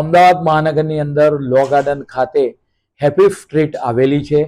અમદાવાદ મહાનગરની અંદર Law Garden ખાતે હેપી સ્ટ્રીટ આવેલી છે.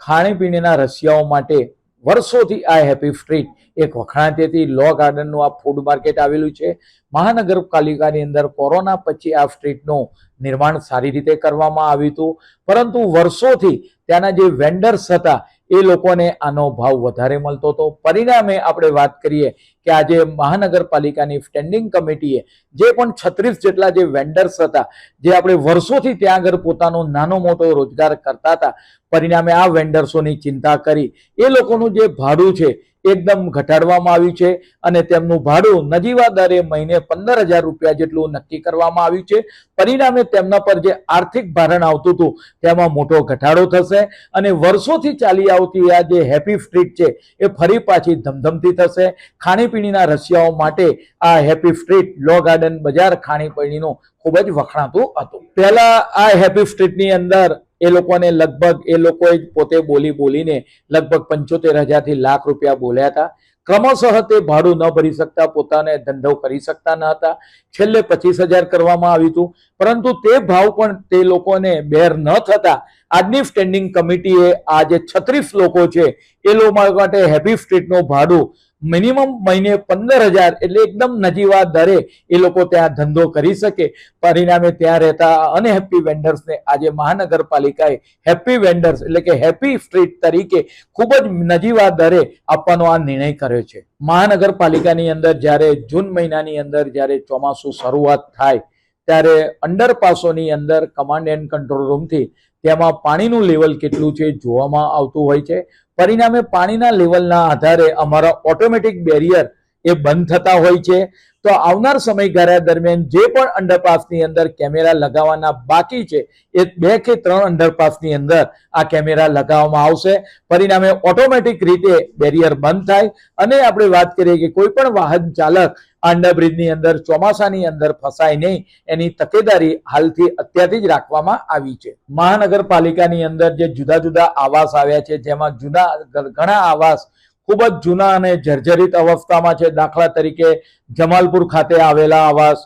ખાણીપીણીના રસિયાઓ માટે વર્ષોથી આ હેપી સ્ટ્રીટ એક વખણાતી હતી લો ગાર્ડનનું આ ફૂડ માર્કેટ આવેલું છે. મહાનગરપાલિકાની અંદર કોરોના પછી આ સ્ટ્રીટનું નિર્માણ સારી રીતે કરવામાં આવ્યું હતું. પરંતુ વર્ષોથી ત્યાંના જે વેન્ડર્સ હતા એ લોકોને આનો ભાવ વધારે મળતો હતો. પરિણામે આપણે વાત કરીએ કે આજે મહાનગરપાલિકાની સ્ટેન્ડિંગ કમિટીએ જે પણ છત્રીસ જેટલા જે વેન્ડર્સ હતા, જે આપણે વર્ષોથી ત્યાં આગળ પોતાનો નાનો મોટો રોજગાર કરતા હતા પરિણામે આ વેન્ડર્સોની ચિંતા કરી. એ લોકોનું જે ભાડું છે, એકદમ ઘટાડવામાં આવ્યું છે અને તેમનું ભાડું નજીવા દરે મહિને પંદર હજાર રૂપિયા જેટલું નક્કી કરવામાં આવ્યું છે. પરિણામે તેમના પર જે આર્થિક ભારણ આવતું હતું, તેમાં મોટો ઘટાડો થશે અને વર્ષોથી ચાલી આવતી આ જે હેપી સ્ટ્રીટ છે, એ ફરી પાછી ધમધમતી થશે. ખાણીપીણીના રસિયાઓ માટે આ હેપી સ્ટ્રીટ, લો ગાર્ડન બજાર ખાણીપીણીનું ખૂબ જ વખણાતું હતું. પહેલા આ હેપી સ્ટ્રીટની અંદર એ લોકોને લગભગ એ લોકોએ પોતે બોલી બોલીને લગભગ પંચોતેર હજારથી લાખ રૂપિયા બોલ્યા હતા. ક્રમશઃ તે ભાડું ન ભરી શકતા, પોતાને ધંધો કરી શકતા ન હતા. છેલ્લે પચીસ હજાર કરવામાં આવ્યું હતું. પરંતુ તે ભાવ પણ તે લોકોને બેર ન થતા. આજની સ્ટેન્ડિંગ કમિટીએ આ જે છત્રીસ લોકો છે એ લોકો માટે હેપી સ્ટ્રીટનું ભાડું મિનિમમ મહિને પંદર હજાર એટલે એકદમ નજીવા દરે એ લોકો ત્યાં ધંધો કરી શકે. પરિણામે ત્યાં રહેતા અનહેપી વેન્ડર્સને આજે મહાનગરપાલિકાએ હેપી વેન્ડર્સ એટલે કે હેપી સ્ટ્રીટ તરીકે ખૂબ જ નજીવા દરે આપવાનો આ નિર્ણય કર્યો છે. મહાનગરપાલિકાની અંદર જ્યારે જૂન મહિનાની અંદર જ્યારે ચોમાસું શરૂઆત થાય, ત્યારે અંડરપાસોની અંદર કમાન્ડ એન્ડ કંટ્રોલ રૂમથી તેમાં પાણીનું લેવલ કેટલું છે જોવામાં આવતું હોય છે. પરિણામે પાણીના લેવલના આધારે અમારા ઓટોમેટિક બેરિયર એ બંધ થતા હોય છે. તો આવનાર સમયગાળા દરમિયાન જે પણ અંડરપાસની અંદર કેમેરા લગાવવાના બાકી છે, એ બે કે ત્રણ અંડરપાસની અંદર આ કેમેરા લગાવવામાં આવશે. પરિણામે ઓટોમેટિક રીતે બેરિયર બંધ થાય. અને આપણે વાત કરીએ કે કોઈ પણ વાહન ચાલક અંડરબ્રિજની અંદર, ચોમાસાની અંદર ફસાય નહીં એની તકેદારી હાલથી અત્યારથી જ રાખવામાં આવી છે. મહાનગરપાલિકાની અંદર જે જુદા જુદા આવાસ આવ્યા છે, જેમાં જુદા ઘણા આવાસ ખૂબ જ જૂના અને જર્જરિત અવસ્થામાં છે. દાખલા તરીકે જમાલપુર ખાતે આવેલા આવાસ,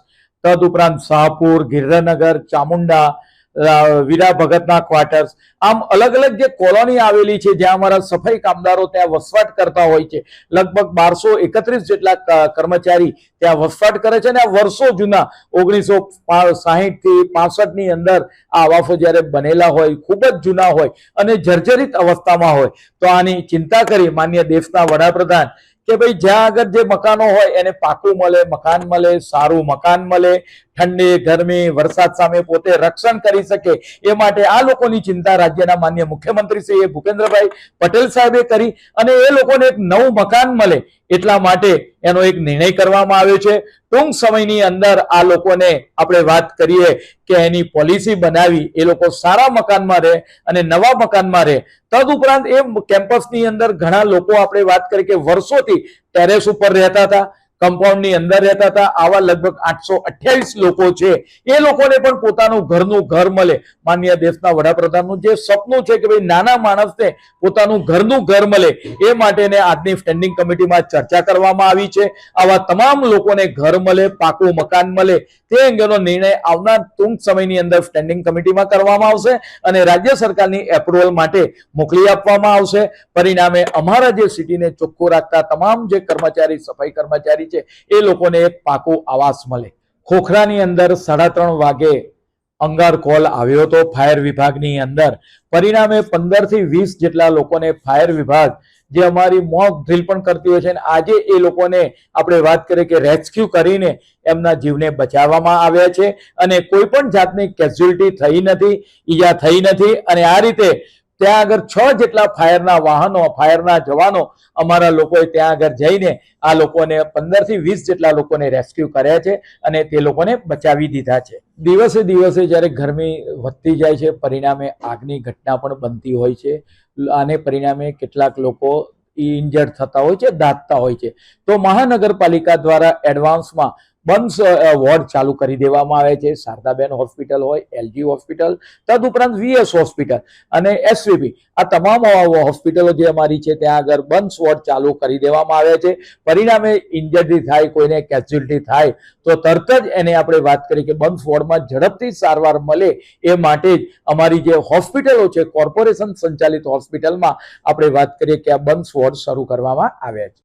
તદ ઉપરાંત શાહપુર, ગિરધરનગર, ચામુંડા વીરા ભગતના ક્વાર્ટર્સ આમ અલગ અલગ જે કોલોની આવેલી છે, જ્યાં અમારા સફાઈ કામદારો ત્યાં વસવાટ કરતા હોય છે, લગભગ બારસો એકત્રીસ જેટલા કર્મચારી ત્યાં વસવાટ કરે છે અને આ વર્ષો જૂના, ઓગણીસો સાહીઠથી પાસઠની અંદર આ આવાસો જ્યારે બનેલા હોય, ખૂબ જ જૂના હોય અને જર્જરિત અવસ્થામાં હોય, તો આની ચિંતા કરી માન્ય દેશના વડાપ્રધાન કે ભાઈ જ્યાં આગળ જે મકાનો હોય એને પાકું મળે, મકાન મળે, સારું મકાન મળે, ઠંડી, ગરમી, વરસાદ સામે પોતે રક્ષણ કરી શકે એ માટે આ લોકોની ચિંતા રાજ્યના માન્ય મુખ્યમંત્રી શ્રી ભૂપેન્દ્રભાઈ પટેલ સાહેબે કરી અને એ લોકોને એક નવું મકાન મળે એટલા માટે એનો એક નિર્ણય કરવામાં આવ્યો છે. ટૂંક સમયની અંદર આ લોકોને આપણે વાત કરીએ કે એની પોલિસી બનાવી, એ લોકો સારા મકાનમાં રહે અને નવા મકાનમાં રહે. તદઉપરાંત એ કેમ્પસની અંદર ઘણા લોકો આપણે વાત કરીએ કે વર્ષોથી ટેરેસ ઉપર રહેતા હતા. કમ્પાઉન્ડની અંદર રહેતા હતા. આવા લગભગ આઠસો અઠ્યાવીસ લોકો છે. એ લોકોને પણ પોતાનું ઘરનું ઘર મળે. માન્ય દેશના વડાપ્રધાનનું જે સપનું છે કે ભાઈ નાના માણસને પોતાનું ઘરનું ઘર મળે, એ માટેને આજની સ્ટેન્ડિંગ કમિટીમાં ચર્ચા કરવામાં આવી છે. આવા તમામ લોકોને ઘર મળે, પાકું મકાન મળે, તે અંગેનો નિર્ણય આવનાર ટૂંક સમયની અંદર સ્ટેન્ડિંગ કમિટીમાં કરવામાં આવશે અને રાજ્ય સરકારની એપ્રુવલ માટે મોકલી આપવામાં આવશે. પરિણામે અમારા જે સિટીને ચોખ્ખું રાખતા તમામ જે કર્મચારી, સફાઈ કર્મચારી છે. એ લોકોને એક પાકું આવાસ મળે. ખોખરાની અંદર સાડા ત્રણ વાગે અંગાર કોલ આવ્યો હતો ફાયર વિભાગની અંદર. પરિણામે પંદરથી વીસ જેટલા લોકોને ફાયર વિભાગ જે અમારી મોક ડ્રીલ પણ કરતી હોય છે અને આજે એ લોકોને આપણે વાત કરીએ કે રેસ્ક્યુ કરીને એમના જીવને બચાવવામાં આવ્યા છે. અને કોઈ પણ જાતની કેઝ્યુઅલિટી થઈ નથી, ઈજા થઈ નથી અને આ રીતે ત્યાં આગળ છ જેટલા ફાયરના વાહનો, ફાયરના જવાનો અમારા લોકોએ ત્યાં આગળ જઈને આ લોકોને પંદરથી વીસ જેટલા લોકોને રેસ્ક્યુ કર્યા છે અને તે લોકોને બચાવી દીધા છે. દિવસે દિવસે જ્યારે ગરમી વધતી જાય છે, પરિણામે આગની ઘટના પણ બનતી હોય છે. આને પરિણામે કેટલાક લોકો ઇન્જર્ડ થતા હોય છે દાટતા હોય છે. તો મહાનગરપાલિકા દ્વારા એડવાન્સમાં બંસ વોર્ડ ચાલુ કરી દેવામાં આવે છે. શારદાબેન હોસ્પિટલ હોય, એલજી હોસ્પિટલ, તદુપરાંત વીએસ હોસ્પિટલ અને એસવીપી. આ તમામ હોસ્પિટલો જે અમારી છે, ત્યાં આગળ બંસ વોર્ડ ચાલુ કરી દેવામાં આવે છે. પરિણામે ઇન્જરી થાય, કોઈને કેઝ્યુઅલ્ટી થાય, તો તરત જ એને આપણે વાત કરી કે બંસ વોર્ડમાં ઝડપથી સારવાર મળે એ માટે જ અમારી જે હોસ્પિટલો છે, કોર્પોરેશન સંચાલિત હોસ્પિટલમાં આપણે વાત કરીએ કે આ બંસ વોર્ડ શરૂ કરવામાં આવ્યા છે.